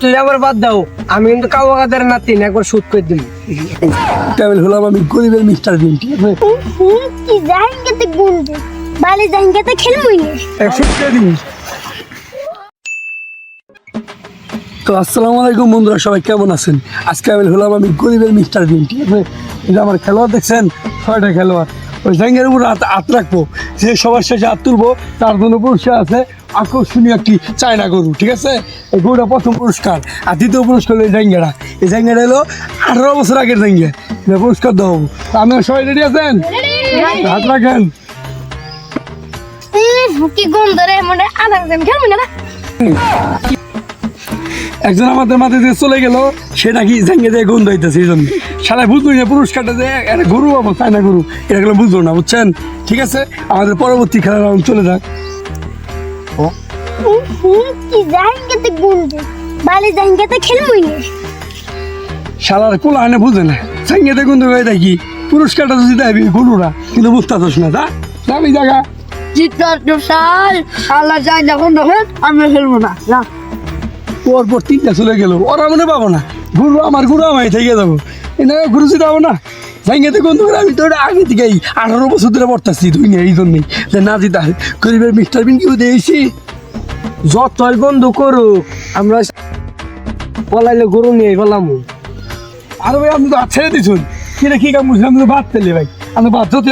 তুই আবার বাদ দাও। আমি কিন্তু কাওয়া কাদের নাতিন একবার শুট করে দিই ট্রাভেল হলাম আমি গরিবের মিস্টার বিন ঠিক আছে কি জাহাঙ্গাতে বালে জাহাঙ্গাতে না। একশো টাকা দিন তো আসসালামু আলাইকুম বন্ধুরা সবাই কেমন আছেন? আজকে আমি হলাম আমি গরিবের মিস্টার বিন ঠিক আছে আমার খেলোয়াড় দেখছেন? ছয়টা খেলোয়াড়। ওই জাঙ্গের উপর হাত রাখব। যে সবার শেষে হাত তুলবো তার জন্য পুরস্কার আছে আকর্ষণীয় একটি চায়না গরু ঠিক আছে? এই গরুটা প্রথম পুরস্কার। আর দ্বিতীয় পুরস্কার হলো এই জাঙ্গেরা এই জাঙ্গেরা হলো আঠারো বছর আগের জাঙ্গে পুরস্কার দেওয়া হব আপনারা সবাই রেডি আছেন? হাত রাখেন। কি গন্ধ রে মনে আধা ঘণ্টা খেলবই না না একজন আমাদের মাথায় দিয়ে চলে গেল সে নাকি জাঙ্গে দিয়ে গন্ধ হইতেছে এই জন্য। সারা বুঝবই না পুরস্কারটা যে একটা গরু পাবো তাই না গরু? এটা গুলো বুঝলো না বুঝছেন? ঠিক আছে? আমাদের পরবর্তী খেলার রাউন্ড চলে যাক। শালার কোলা আনে বুঝে না। জাঙ্গে দিয়ে গন্ধ হয়ে দেখি পুরস্কারটা যদি দেয় গরুরা কিন্তু বুঝতে পারছ না তা যাবি জায়গা। জিতবার জোসাল আল্লাহ যাই যখন আমরা খেলব না। না পর তিনটা চলে গেল। ওরা মনে পাবো না। গুরু আমার গুরু আমায় থেকে যাব। এনে গুরু যদি পাবো না জাঙ্গেতে গন্ধ করে আমি তো আগে থেকেই আঠারো বছর ধরে পড়তেছি, তুই নিয়ে এই জন্যই। যে না জিতা গরিবের মিস্টার বিন কেউ দিয়েছি। যতই বন্ধু করু আমরা পলাইলে গরু নিয়ে গেলাম। আর ভাই, আপনি তো হাত ছেড়ে দিছুন কিরে কি কাম বুঝলাম তো বাদ তেলে ভাই। আমি বাদ যত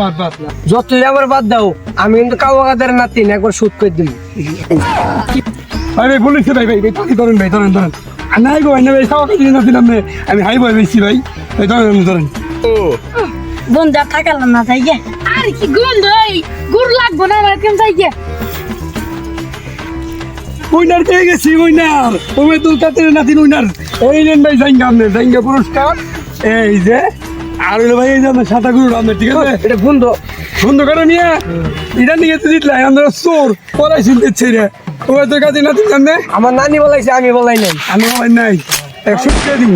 বাদ যতই আবার বাদ দাও, আমি কিন্তু কাওয়া কাদের নাতিন একবার শুট করে দিই ভাই ভাই বলেছে ভাই ভাই ভাই ধরেন ভাই ধরেন ধরেন। আর নাই গো ভাই না ভাই দিলাম আমি হাই ভাই বেশি ভাই। ভাই ধরেন ধরেন বন্ধা থাকালাম না তাই গে আর কি গন্ধ এই গুড় লাগবো না আমার কেমন তাই গে উইনার পেয়ে গেছি উইনার। ওমে তুল কাতের নাতিন উইনার। এই নেন ভাই জাইঙ্গা আপনার জাইঙ্গা পুরস্কার। এই যে আর হলো ভাই এই যে আপনার সাদা গুরু আপনার ঠিক আছে? এটা বন্ধু সুন্দর করে নিয়ে এটা নিয়ে তো জিতলাই আমরা চোর পড়াই শুনতে ছেড়ে ও তোর কাছে না তুই জানে আমার নানি বলাইছে আমি বলাই নাই। আমি বলাই নাই। একশো টাকা দিন